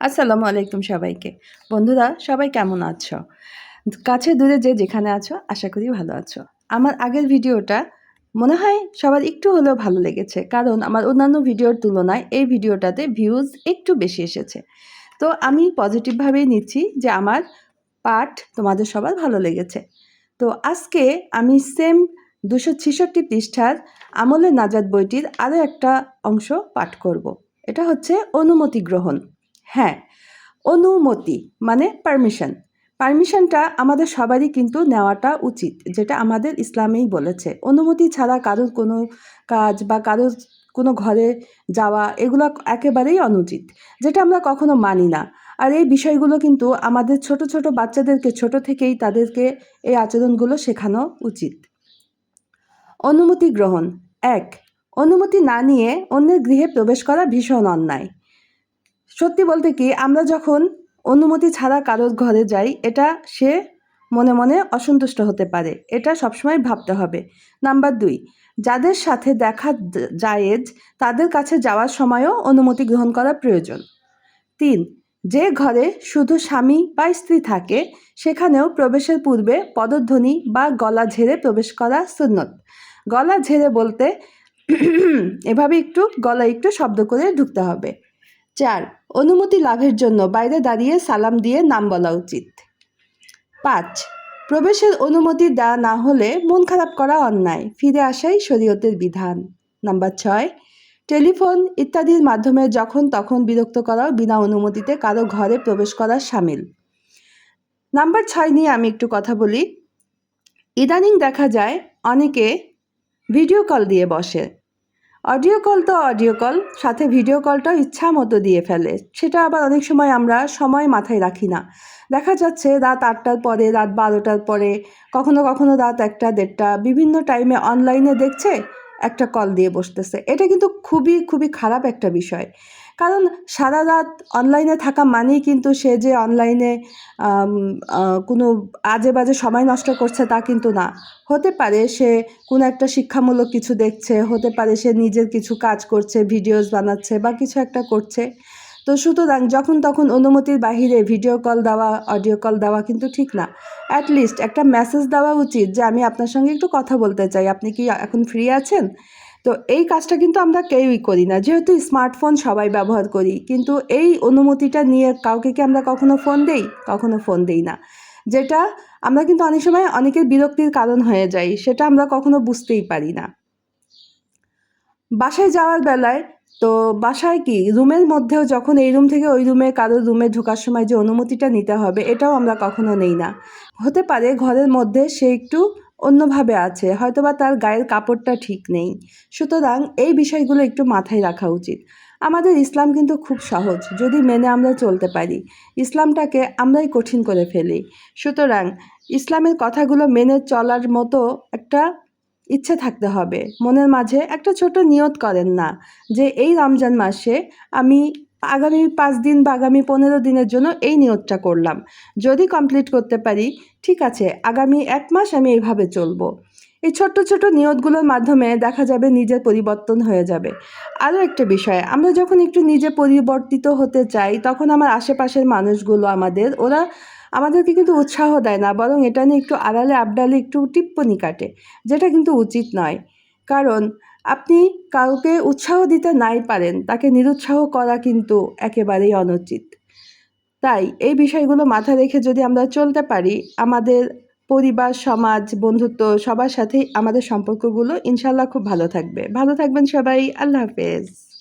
আসসালামু আলাইকুম সবাইকে। বন্ধুরা, সবাই কেমন আছো? কাছে দূরে যে যেখানে আছো, আশা করি ভালো আছো। আমার আগের ভিডিওটা মনে হয় সবার একটু হলেও ভালো লেগেছে, কারণ আমার অন্যান্য ভিডিওর তুলনায় এই ভিডিওটাতে ভিউজ একটু বেশি এসেছে। তো আমি পজিটিভভাবেই নিচ্ছি যে আমার পাঠ তোমাদের সবার ভালো লেগেছে। তো আজকে আমি সেম দুশো ছেষট্টি পৃষ্ঠার আমলের নাজাদ বইটির আরও একটা অংশ পাঠ করব। এটা হচ্ছে অনুমতি গ্রহণ। হ্যাঁ অনুমতি মানে পারমিশন পারমিশনটা আমাদের সবারই কিন্তু নেওয়াটা উচিত, যেটা আমাদের ইসলামেই বলেছে। অনুমতি ছাড়া কারোর কোনো কাজ বা কারোর কোনো ঘরে যাওয়া, এগুলো একেবারেই অনুচিত, যেটা আমরা কখনো মানি না। আর এই বিষয়গুলো কিন্তু আমাদের ছোট ছোট বাচ্চাদেরকে, ছোট থেকেই তাদেরকে এই আচরণগুলো শেখানো উচিত। অনুমতি গ্রহণ। এক, অনুমতি না নিয়ে অন্যের গৃহে প্রবেশ করা ভীষণ অন্যায়। সত্যি বলতে কি, আমরা যখন অনুমতি ছাড়া কারোর ঘরে যাই, এটা সে মনে মনে অসন্তুষ্ট হতে পারে। এটা সবসময় ভাবতে হবে। নাম্বার দুই, যাদের সাথে দেখা জায়েজ তাদের কাছে যাওয়ার সময়ও অনুমতি গ্রহণ করা প্রয়োজন। তিন, যে ঘরে শুধু স্বামী বা স্ত্রী থাকে, সেখানেও প্রবেশের পূর্বে পদধ্বনি বা গলা ঝেড়ে প্রবেশ করা সুন্নত। গলা ঝেড়ে বলতে এভাবে একটু গলা একটু শব্দ করে ঢুকতে হবে। চার, অনুমতি লাভের জন্য বাইরে দাঁড়িয়ে সালাম দিয়ে নাম বলা উচিত। পাঁচ, প্রবেশের অনুমতি দেওয়া না হলে মন খারাপ করা অন্যায়, ফিরে আসাই শরীয়তের বিধান। নাম্বার ছয়, টেলিফোন ইত্যাদির মাধ্যমে যখন তখন বিরক্ত করাও বিনা অনুমতিতে কারও ঘরে প্রবেশ করা সামিল। নাম্বার ছয় নিয়ে আমি একটু কথা বলি। ইদানিং দেখা যায় অনেকে ভিডিও কল দিয়ে বসে। অডিও কল তো অডিও কল, সাথে ভিডিও কলটাও ইচ্ছা মতো দিয়ে ফেলে। সেটা আবার অনেক সময় আমরা সময় মাথায় রাখি না। দেখা যাচ্ছে রাত আটটার পরে, রাত বারোটার পরে, কখনো কখনো রাত একটা, দেড়টা, বিভিন্ন টাইমে অনলাইনে দেখছে, একটা কল দিয়ে বসতেছে। এটা কিন্তু খুবই খুবই খারাপ একটা বিষয়। কারণ সারা রাত অনলাইনে থাকা মানেই কিন্তু সে যে অনলাইনে কোনো আজে বাজে সময় নষ্ট করছে তা কিন্তু না। হতে পারে সে কোনো একটা শিক্ষামূলক কিছু দেখছে, হতে পারে সে নিজের কিছু কাজ করছে ভিডিওস বানাচ্ছে বা কিছু একটা করছে। তো সুতরাং যখন তখন অনুমতির বাহিরে ভিডিও কল দেওয়া অডিও কল দেওয়া কিন্তু ঠিক না। অ্যাটলিস্ট একটা মেসেজ দেওয়া উচিত যে, আমি আপনার সঙ্গে একটু কথা বলতে চাই। আপনি কি এখন ফ্রি আছেন? তো এই কাজটা কিন্তু আমরা কেউই করি না। যেহেতু স্মার্টফোন সবাই ব্যবহার করি, কিন্তু এই অনুমতিটা নিয়ে কাউকে কি আমরা কখনো ফোন দেই? কখনো ফোন দেই না। যেটা আমরা কিন্তু অনেক সময় অনেকের বিরক্তির কারণ হয়ে যাই সেটা আমরা কখনো বুঝতেই পারি না। বাসায় যাওয়ার বেলায় তো বাসায় কি, রুমের মধ্যেও যখন এই রুম থেকে ওই রুমে, কারোর রুমে ঢোকার সময় যে অনুমতিটা নিতে হবে, এটাও আমরা কখনো নেই না। হতে পারে ঘরের মধ্যে সে একটু অন্যভাবে আছে, হয়তোবা তার গায়ের কাপড়টা ঠিক নেই। সুতরাং এই বিষয়গুলো একটু মাথায় রাখা উচিত। আমাদের ইসলাম কিন্তু খুব সহজ, যদি মেনে আমরা চলতে পারি। ইসলামটাকে আমরাই কঠিন করে ফেলি। সুতরাং ইসলামের কথাগুলো মেনে চলার মতো একটা ইচ্ছে থাকতে হবে। মনের মাঝে একটা ছোট নিয়ত করেন না যে, এই রমজান মাসে আমি আগামী পাঁচ দিন বা আগামী পনেরো দিনের জন্য এই নিয়তটা করলাম। যদি কমপ্লিট করতে পারি, ঠিক আছে, আগামী এক মাস আমি এইভাবে চলবো। এই ছোট্ট ছোট নিয়তগুলোর মাধ্যমে দেখা যাবে নিজের পরিবর্তন হয়ে যাবে। আরও একটা বিষয়, আমরা যখন একটু নিজে পরিবর্তিত হতে চাই, তখন আমার আশেপাশের মানুষগুলো আমাদের, ওরা আমাদেরকে কিন্তু উৎসাহ দেয় না, বরং এটা নিয়ে একটু আড়ালে আবডালে একটু টিপ্পনি কাটে, যেটা কিন্তু উচিত নয়। কারণ আপনি কাউকে উৎসাহ দিতে নাই পারেন, তাকে নিরুৎসাহ করা কিন্তু একেবারেই অনুচিত। তাই এই বিষয়গুলো মাথায় রেখে যদি আমরা চলতে পারি, আমাদের পরিবার, সমাজ, বন্ধুত্ব, সবার সাথেই আমাদের সম্পর্কগুলো ইনশাল্লাহ খুব ভালো থাকবে। ভালো থাকবেন সবাই, আল্লাহ হাফেজ।